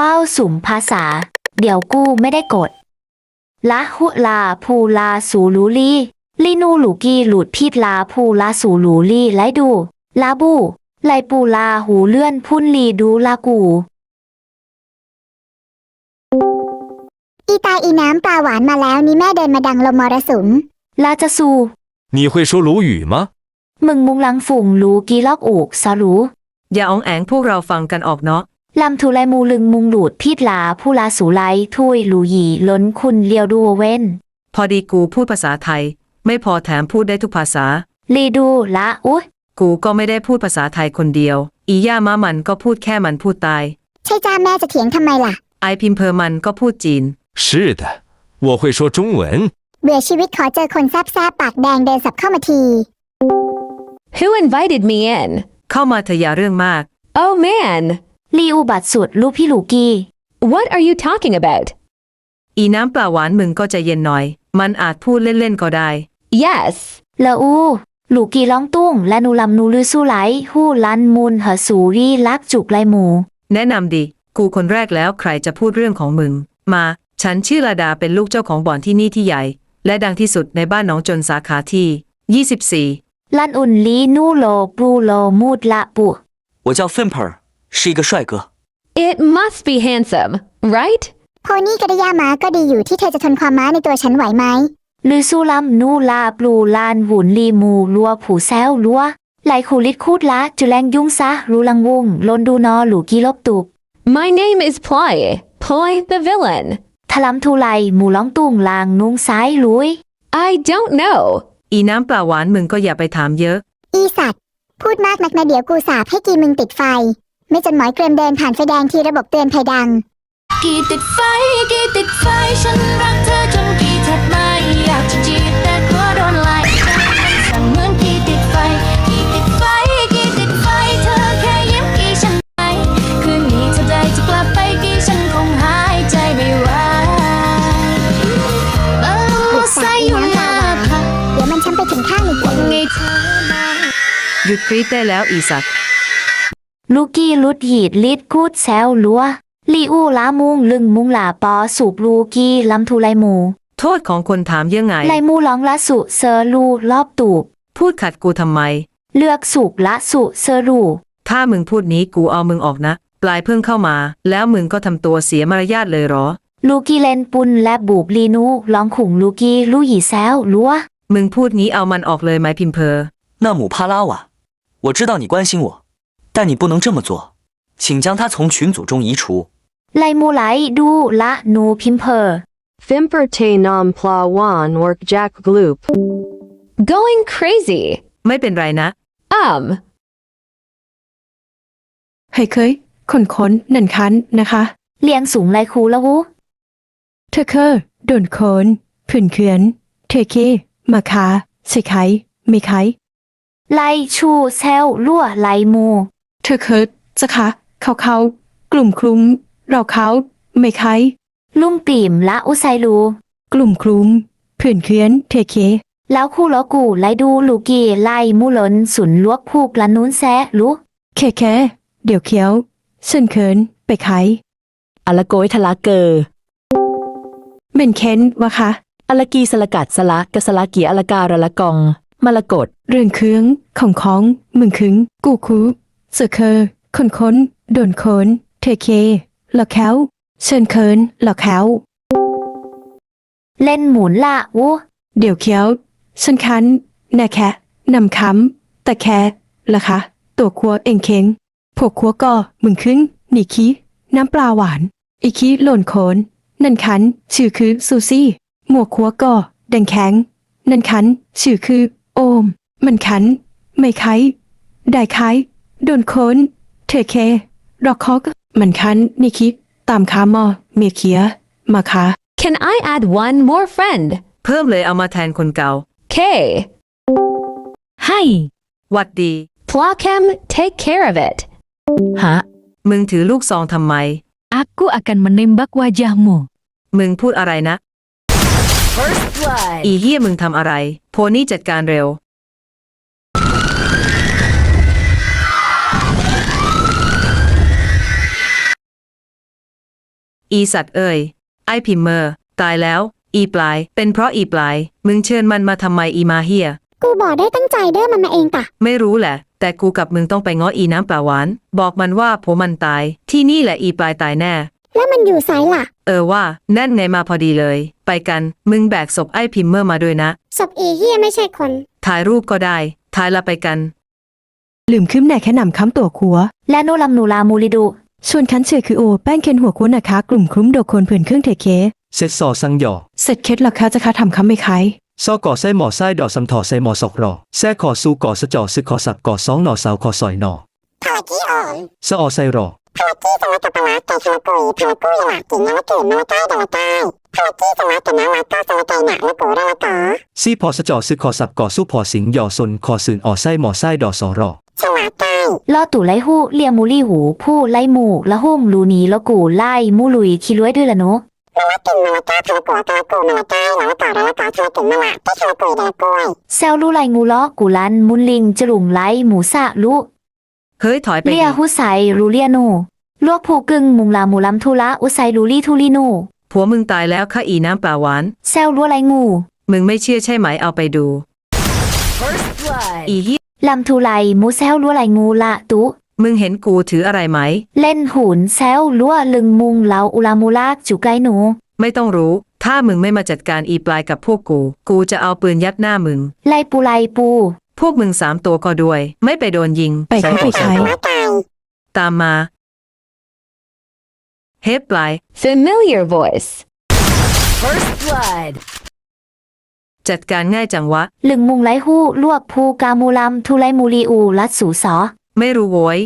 เป้าสุ่มภาษา เดี๋ยวกูไม่ได้กด ละหุลาภูลาสูลูลีลีนูหลูกีหลุดพีดลาภูลาสูลูลีไลดู ลาบู ไลปูลาหูเลื่อนพุ่นลีดูลากู อีตายอีน้ำปลาหวานมาแล้วนี่แม่เดินมาดังลมมรสุม ลาจะสู 你会说鲁语吗？ มึงมุงลังฝุ่งลูกีลอกอูกสารู อย่าอองแองพวกเราฟังกันออกเนาะ ลำทุไลมูลึงมุงหลุดพีดลาผู้ลาสูไลทุยหลูหยีล้นคุณเลียวดูเว้น พอดีกูพูดภาษาไทย ไม่พอแถมพูดได้ทุกภาษา ลีดูละอุ๊ย กูก็ไม่ได้พูดภาษาไทยคนเดียว อีย่ามามันก็พูดแค่มันพูดตาย ใช่จ้าแม่จะเถียงทำไมล่ะ ไอพิมเพอร์มันก็พูดจีน 是的，我会说中文。 เบื่อชีวิตขอเจอคนแซบแซบๆปากแดงเดินสับเข้ามาที Who invited me in? เข้ามาเถอะอย่าเรื่องมาก Oh man, ลีอุบัติสุดลูกพี่หลูกี what are you talking about? อีน้ำปลาหวานมึงก็ใจเย็นหน่อย มันอาจพูดเล่นๆก็ได้ Yes, ละอูหลูกีร้องตุ้ง และนูลำนูลือสู้ไหลหู้ลันมูลเหอสูรีลักจุกไลหมู แนะนำดิ กูคนแรกแล้วใครจะพูดเรื่องของมึง มา ฉันชื่อระดาเป็นลูกเจ้าของบ่อนที่นี่ที่ใหญ่ และดังที่สุดในบ้านหนองจนสาขาที่ 24 ลันอุ่นลีนูโลปรูโลมูดละปุ我叫 Fimper，是一个帅哥。 it must be handsome, right? โพนี่กระยาม้าก็ดีอยู่ที่เธอจะทนความม้าในตัวฉันไหวไหม ลือสู้ลำนูลาปลูลานหุนลีมูลัวผูแซวลัวไหลคูลิดคูดละจุแลงยุ่งซะรูลังวุงลนดูนอหลูกีลบตุก My name is Ploy, Ploy the villain. ทะลำทูไลหมูร้องตุ้งลางนุงซ้ายลุย I don't know. อีน้ำปลาหวานมึงก็อย่าไปถามเยอะ อีสัตว์ พูดมากนักนะเดี๋ยวกูสาบให้กีมึงติดไฟ ไม่จนหมอยเกรมเดินผ่านไฟแดงที่ระบบเตือนภัยดัง กี่ติดไฟกี่ติดไฟฉันรักเธอจนกี่แทบไม่อยากจะจีบแต่กลัวโดนไล่สั่งเหมือนกี่ติดไฟกี่ติดไฟกี่ติดไฟเธอแค่ยิ้มกี่ฉันไหมคืนนี้เธอได้จะกลับไปกี่ฉันคงหายใจไม่ไหวเออใส่อยู่หน้าผาเดี๋ยวมันช้ำไปถึงข้างอีกไงเธอมาหยุดกรีดได้แล้วอีสัตว์ ลูกี้ลุดหีดลิดคูดแซวลัวลีอูลามุงลึงมุงหลาปอสูบลูกี้ลำทูไลหมู โทษของคนถามเยอะไง ไลมูร้องละสุเซอรูรอบตูบ พูดขัดกูทำไม เลือกสุกละสุเซอรู ถ้ามึงพูดนี้กูเอามึงออกนะ ปลายเพิ่งเข้ามา แล้วมึงก็ทำตัวเสียมารยาทเลยเหรอ ลูกี้เลนปุนและบูบลีนูร้องขุงลูกี้ลู่หยีแซวลัว มึงพูดนี้เอามันออกเลยไหมพิมเพอ 那姆帕拉瓦，我知道你关心我， 但你不能这么做，请将他从群组中移除。 ไลมูไลดูละนูพิมเพอ Fimper te nam pla wan work jack gloop. Going crazy. ไม่เป็นไรนะ Um, ให้เคยคนค้นนันคันนะคะ เลียงสูงไลคูละวู เธอเคอโดนโคนผื่นเขือน เทเค มาคาสิไคไม่ไค ไลชูแซวลั่วไลมู เธอเคอจะคะเขาเขากลุ่มคลุมเราเขาไม่ไคลุ่มกลิ่มละอุไซลูกลุ่มคลุมผื่นเขือนเทเค แล้วคู่ล้อกูไลดูลูกีไลมูหลนสุนลวกผูกละนุ้นแซะลุแค่แค่เดี๋ยวเขียวเส้นเขินไปไขอละโกยทะละเกอเม่นเค้นวะคะอละกีสละกัดสละกะสละกีอละการะละกองมะละกด เรื่องเครื่องของของมึงคึงกูคู เสือเคอคนค้น โดนโคนเทเคหลอกแควเชิญเคินหลอกแควเล่นหมุนละวูเดี๋ยวเขียวฉันคันแน่แคะนำคำแต่แค่ละคะ ตัวครัวเองเค็งพวกครัวก็มึงคึงหนีคีน้ำปลาหวาน อีคีหล่นโคนนั่นคันชื่อคือซูซี่ หมวกครัวก็แดงแข็งนั่นคันชื่อคือ โอม มันคัน ไม่ไคได้ไค โดนโคนเธอเค รอกคอกมันคันนี่คิดตามคามอ เมียเขีย มาคะ can I add one more friend? เพิ่มเลยเอามาแทนคนเก่า K. ให้หวัดดี Plockham, take care of it. ฮะมึงถือลูกซองทำไม Aku akan menembak wajahmu มึงพูดอะไรนะอีเหี้ยมึงทำอะไร โพนี่จัดการเร็ว อีสัตว์เอ่ย ไอพิมเมอร์ ตายแล้ว อีปลาย เป็นเพราะอีปลาย มึงเชิญมันมาทำไมอีมาเฮีย กูบอกได้ตั้งใจเด้อมันมาเองตะไม่รู้แหละ แต่กูกับมึงต้องไปง้ออีน้ำปลาหวาน บอกมันว่าผมมันตาย ที่นี่แหละอีปลายตายแน่ แล้วมันอยู่ไสล่ะ เออว่า นั่นไงมาพอดีเลย ไปกัน มึงแบกศพไอ้พิมเมอร์มาด้วยนะ ศพอีเฮียไม่ใช่คน ถ่ายรูปก็ได้ ถ่ายละไปกัน ลืมคืมแหน่แค่นำคำตัวคัว และนูลำนูลามูลิดู ส่วนคันเสือคือโอ แป้งเคนหัวคัวนะคะ กลุ่มคลุ้มโดคนเผื่อนเครื่องเทเคเซ็ตซอซังหยอเสร็จเคล็ดหลักคะจะคะทำคำไม่คายซอก่อไส้หมอไส้ดอกสำถอไส้หมอศอกรอแซ่ขอซูก่อสะจอซึกขอสักก่อสองหน่อสาวขอสอยหน่อภารกี้อ่อนสะออไส้รอภารกี้สวัสดิ์ปะวะแต่ทะกุยภารกุยหลักกินนละเกิดนละใต้ดละใต้ภารกี้สวัสดิ์นละก็สวัสดิ์หนักละกูละกอซี่พอสะจอซึกขอสักก่อสู้พอสิงหยอซนขอสื่นออไส้หมอไส้ดอสอรอสวัสดิ์ใต้ ลอตู่ไลหู้เลียมูลี่หู ผู้ไลหมู่ละหุ่มลูนีละกูไล่มูลุยคิรวยด้วยละหนูนละกินนละก้าะกัวกะกูนละใต้ละกอละกอทะกินนละที่ทะกุยดะกล้วยแซวลูไลงูล้อกูลันมุนลิงจลุงไลหมูสะลุเฮ้ยถอยไปเลียหุไซรูเลียนูลวกผูกึ่งมุงลามูลำทุละอุไซลูลี่ทุลีนูผัวมึงตายแล้วค่ะอีน้ำปลาหวานแซวลัวไลงู มึงไม่เชื่อใช่ไหมเอาไปดูอีเหี้ย ลำทุไลมูแซวลัวไลงูละตุ มึงเห็นกูถืออะไรไหม เล่นหุนแซวลัวลึงมุงเหลาอุลามูลากจุไกหนู ไม่ต้องรู้ ถ้ามึงไม่มาจัดการอีปลายกับพวกกู กูจะเอาปืนยัดหน้ามึง ไลปูไลปู พวกมึงสามตัวก็ด้วย ไม่ไปโดนยิง ไปเขาไปใช้ตามมา เฮ้ปลาย Familiar voice. จัดการง่ายจังวะ ลึงมุงไลหู้ลวกภูกามูลำทุไลมูลีอู ลัดสูสอ ไม่รู้โว้ย